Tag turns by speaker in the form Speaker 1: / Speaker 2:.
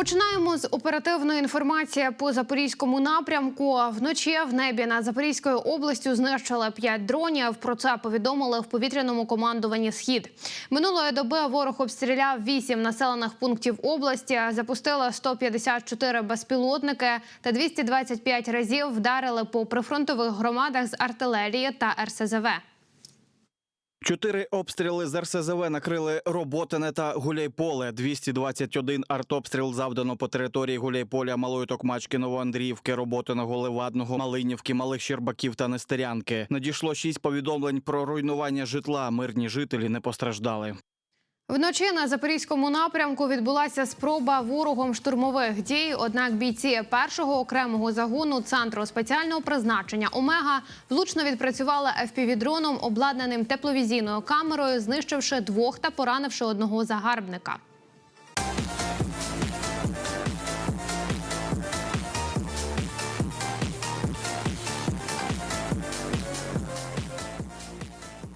Speaker 1: Починаємо з оперативної інформації по запорізькому напрямку. Вночі в небі над Запорізькою областю знищили 5 дронів. Про це повідомили в повітряному командуванні Схід. Минулої доби ворог обстріляв 8 населених пунктів області, запустили 154 безпілотники та 225 разів вдарили по прифронтових громадах з артилерії та РСЗВ.
Speaker 2: Чотири обстріли з РСЗВ накрили Роботине та Гуляйполе. 221 артобстріл завдано по території Гуляйполя, Малої Токмачки, Новоандріївки, Роботиного, Левадного, Малинівки, Малих Щербаків та Нестерянки. Надійшло шість повідомлень про руйнування житла. Мирні жителі не постраждали.
Speaker 1: Вночі на запорізькому напрямку відбулася спроба ворогом штурмових дій. Однак бійці першого окремого загону центру спеціального призначення Омега влучно відпрацювали FPV-дроном, обладнаним тепловізійною камерою, знищивши двох та поранивши одного загарбника.